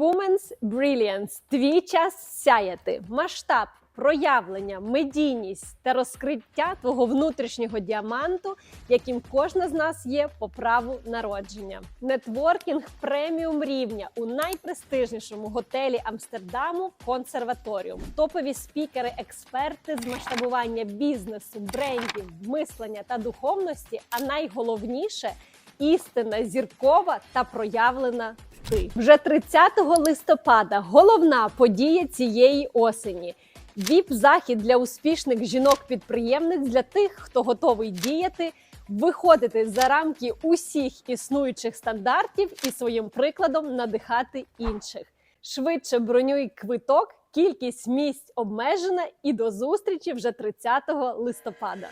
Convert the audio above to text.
Women's Brilliance – твій час сяяти, масштаб, проявлення, медійність та розкриття твого внутрішнього діаманту, яким кожна з нас є по праву народження. Нетворкінг преміум рівня у найпрестижнішому готелі Амстердаму консерваторіум. Топові спікери, експерти з масштабування бізнесу, брендів, мислення та духовності. А найголовніше істина зіркова та проявлена ти. Вже 30 листопада головна подія цієї осені. віп захід для успішних жінок-підприємниць для тих, хто готовий діяти, виходити за рамки усіх існуючих стандартів і своїм прикладом надихати інших. Швидше бронюй квиток, кількість місць обмежена і до зустрічі вже 30 листопада.